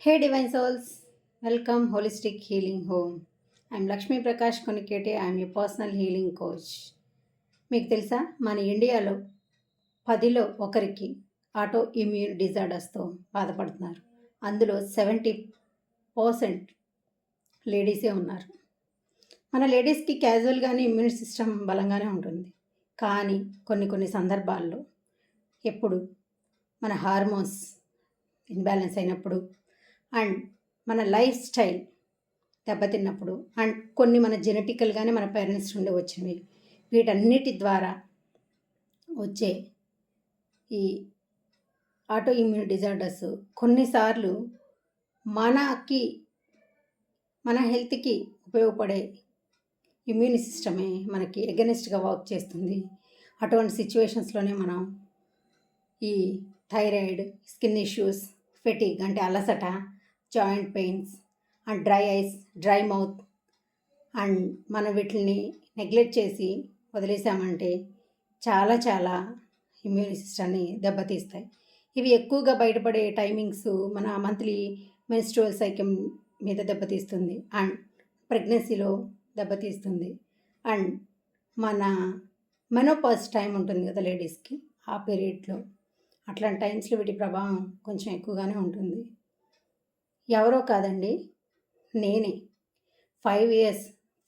Hey divine souls welcome holistic healing home. I'm Lakshmi Prakash Koniketi I'm a personal healing coach. మీకు తెలుసా మన ఇండియాలో పదిలో ఒకరికి ఆటో ఇమ్యూన్ డిజార్డర్స్తో బాధపడుతున్నారు. అందులో సెవెంటీ పర్సెంట్ లేడీసే ఉన్నారు. మన లేడీస్కి క్యాజువల్గానే ఇమ్యూన్ సిస్టమ్ బలంగానే ఉంటుంది. కానీ కొన్ని కొన్ని సందర్భాల్లో ఎప్పుడు మన హార్మోన్స్ ఇన్బ్యాలెన్స్ అయినప్పుడు అండ్ మన లైఫ్ స్టైల్ దెబ్బతిన్నప్పుడు అండ్ కొన్ని మన జెనెటికల్గానే మన పేరెంట్స్ నుండి వచ్చినవి. వీటన్నిటి ద్వారా వచ్చే ఈ ఆటో ఇమ్యూన్ డిజార్డర్స్ కొన్నిసార్లు మనకి మన హెల్త్కి ఉపయోగపడే ఇమ్యూన్ సిస్టమే మనకి ఎగనెస్ట్గా వర్క్ చేస్తుంది. అటువంటి సిచ్యువేషన్స్లోనే మనం ఈ థైరాయిడ్ స్కిన్ ఇష్యూస్ ఫెటిక్ అంటే అలసట joint pains and dry eyes dry mouth and మనం వీటిని నెగ్లెక్ట్ చేసి వదిలేసామంటే చాలా చాలా ఇమ్యూన్ సిస్టమ్ని దెబ్బతీస్తాయి. ఇవి ఎక్కువగా బయటపడే టైమింగ్స్ మన మంత్లీ మెన్స్ట్రువల్ సైకిల్ మీద దెబ్బతీస్తుంది అండ్ ప్రెగ్నెన్సీలో దెబ్బతీస్తుంది. అండ్ మన మెనోపాజ్ టైం ఉంటుంది కదా లేడీస్కి ఆ పీరియడ్లో. అట్లాంటి టైమ్స్లో వీటి ప్రభావం కొంచెం ఎక్కువగానే ఉంటుంది. ఎవరో కాదండి నేనే. ఫైవ్ ఇయర్స్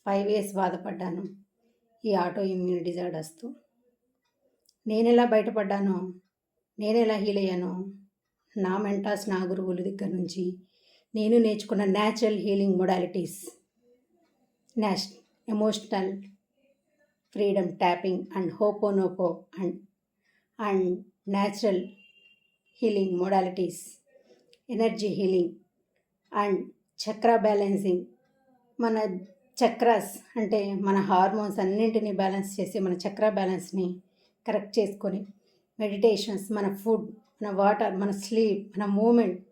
ఫైవ్ ఇయర్స్ బాధపడ్డాను ఈ ఆటో ఇమ్యూన్ డిజార్డర్స్తో. నేను ఎలా బయటపడ్డానో నేను ఎలా హీల్ అయ్యానో నా మెంటాస్ నా గురువుల దగ్గర నుంచి నేను నేర్చుకున్న natural healing modalities. Nash emotional freedom tapping and హోపోనోపో and and natural healing modalities. Energy healing and chakra balancing. మన చక్రాస్ అంటే మన హార్మోన్స్ అన్నింటినీ బ్యాలెన్స్ చేసి మన చక్ర బ్యాలెన్స్ని కరెక్ట్ చేసుకొని మెడిటేషన్స్ మన ఫుడ్ మన వాటర్ మన స్లీప్ మన మూమెంట్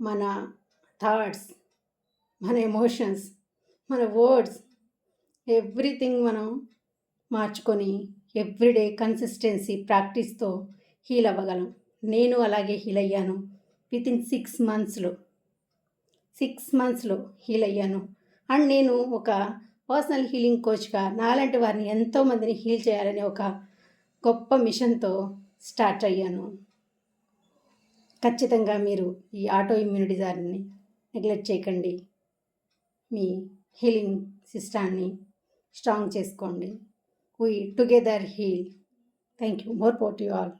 మన థాట్స్ మన ఎమోషన్స్ మన వర్డ్స్ ఎవ్రీథింగ్ మనం మార్చుకొని ఎవ్రీడే కన్సిస్టెన్సీ ప్రాక్టీస్తో హీల్ అవ్వగలం. నేను అలాగే హీల్ అయ్యాను. విత్ ఇన్ సిక్స్ మంత్స్లో. సిక్స్ మంత్స్లో హీల్ అయ్యాను. అండ్ నేను ఒక పర్సనల్ హీలింగ్ కోచ్గా నాలాంటి వారిని ఎంతోమందిని హీల్ చేయాలని ఒక గొప్ప మిషన్తో స్టార్ట్ అయ్యాను. ఖచ్చితంగా మీరు ఈ ఆటో ఇమ్యూనిటీ దారిని నెగ్లెక్ట్ చేయకండి. మీ హీలింగ్ సిస్టాన్ని స్ట్రాంగ్ చేసుకోండి. We together heal thank you more power you all.